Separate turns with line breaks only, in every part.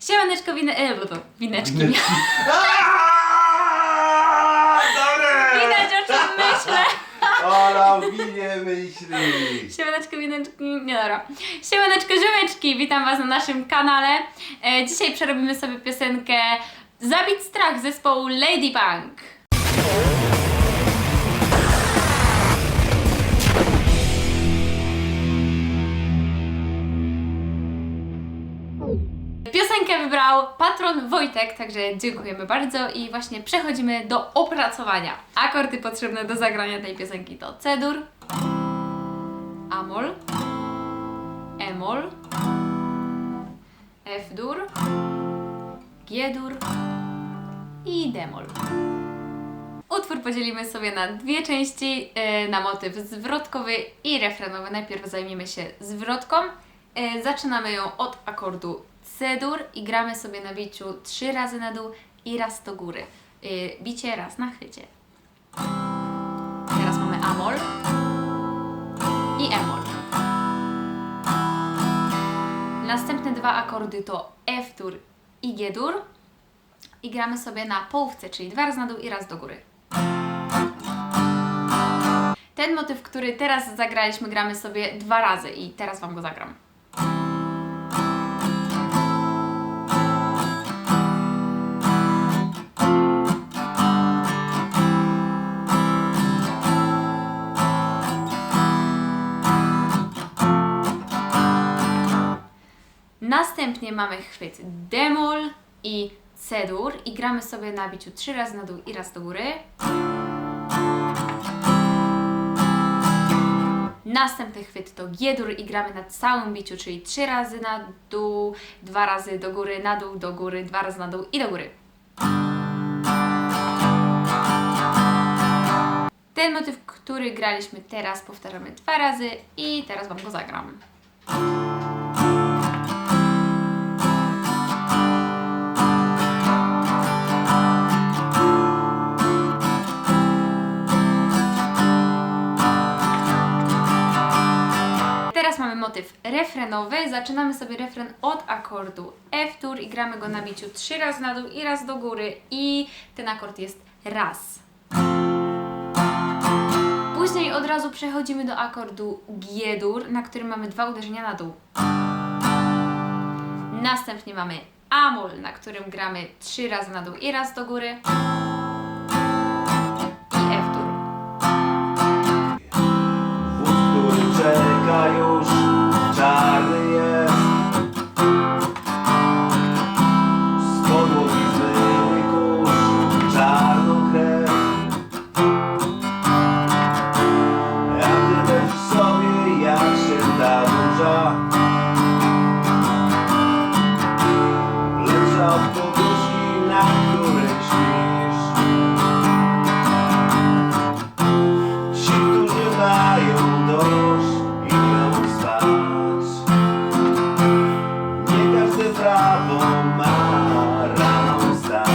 Siemaneczko, wine... E, bo to wineczki.
Aaaa! Dobre!
Widać o czym myślę.
Ola, winie myśli.
Siemaneczko, wineczki. Nie dobra. Siemaneczko, ziomeczki. Witam Was na naszym kanale. E, dzisiaj przerobimy sobie piosenkę Zabić strach zespołu Ladybug. Wybrał patron Wojtek, także dziękujemy bardzo i właśnie przechodzimy do opracowania. Akordy potrzebne do zagrania tej piosenki to C-dur, Amol, Emol, F-dur, G-dur i D-mol. Utwór podzielimy sobie na dwie części, e, na motyw zwrotkowy i refrenowy. Najpierw zajmiemy się zwrotką. E, Zaczynamy ją od akordu C-dur i gramy sobie na biciu trzy razy na dół i raz do góry. E, Bicie raz na chwycie. Teraz mamy Amol i Emol. Następne dwa akordy to F-dur i G-dur i gramy sobie na połówce, czyli dwa razy na dół i raz do góry. Ten motyw, który teraz zagraliśmy, gramy sobie dwa razy i teraz Wam go zagram. Następnie mamy chwyt demol i C-dur i gramy sobie na biciu trzy razy na dół i raz do góry. Następny chwyt to G-dur i gramy na całym biciu, czyli trzy razy na dół, dwa razy do góry, na dół, do góry, dwa razy na dół i do góry. Ten motyw, który graliśmy teraz, powtarzamy dwa razy i teraz Wam go zagram. Teraz mamy motyw refrenowy. Zaczynamy sobie refren od akordu F-dur i gramy go na biciu trzy razy na dół i raz do góry i ten akord jest raz. Później od razu przechodzimy do akordu G-dur, na którym mamy dwa uderzenia na dół. Następnie mamy Amol, na którym gramy trzy razy na dół i raz do góry.
Wstać.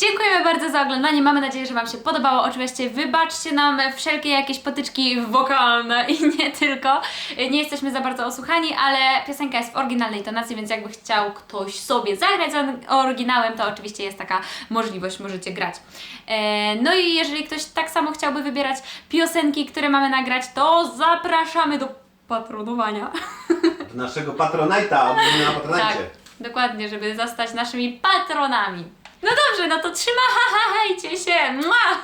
Dziękujemy bardzo za oglądanie. Mamy nadzieję, że Wam się podobało. Oczywiście wybaczcie nam wszelkie jakieś potyczki wokalne i nie tylko. Nie jesteśmy za bardzo osłuchani, ale piosenka jest w oryginalnej tonacji, więc jakby chciał ktoś sobie zagrać z oryginałem, to oczywiście jest taka możliwość, możecie grać. E, No i jeżeli ktoś tak samo chciałby wybierać piosenki, które mamy nagrać, to zapraszamy do patronowania.
Naszego patronajta, na
Tak,
patronajcie.
dokładnie, żeby zostać naszymi patronami. No dobrze, no to trzymajcie się! Mua!